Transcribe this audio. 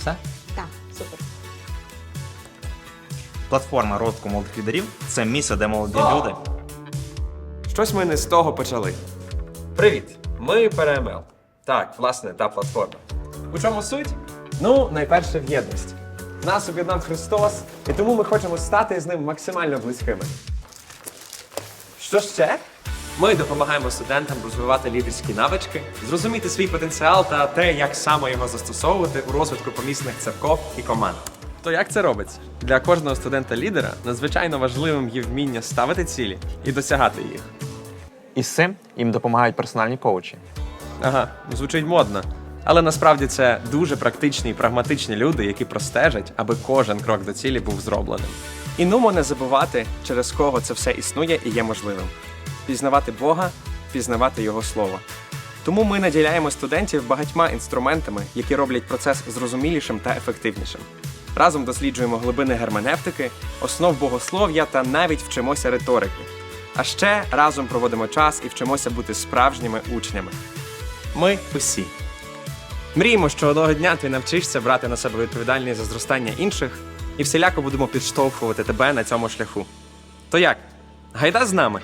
Все? Так, супер. Платформа розвитку молодих лідерів це місце, де молоді люди Щось ми не з того почали. Привіт! Ми ПРМЛ. Так, власне, та платформа. У чому суть? Ну, найперше в єдності. Нас об'єднав Христос, і тому ми хочемо стати з ним максимально близькими. Що ще? Ми допомагаємо студентам розвивати лідерські навички, зрозуміти свій потенціал та те, як саме його застосовувати у розвитку помісних церков і команд. То як це робиться? Для кожного студента-лідера надзвичайно важливим є вміння ставити цілі і досягати їх. І з цим їм допомагають персональні коучі. Ага, звучить модно. Але насправді це дуже практичні і прагматичні люди, які простежать, аби кожен крок до цілі був зробленим. І нумо не забувати, через кого це все існує і є можливим. Пізнавати Бога, пізнавати Його Слово. Тому ми наділяємо студентів багатьма інструментами, які роблять процес зрозумілішим та ефективнішим. Разом досліджуємо глибини герменевтики, основ богослов'я та навіть вчимося риторики. А ще разом проводимо час і вчимося бути справжніми учнями. Ми усі. Мріємо, що одного дня ти навчишся брати на себе відповідальність за зростання інших і всіляко будемо підштовхувати тебе на цьому шляху. То як? Гайда з нами!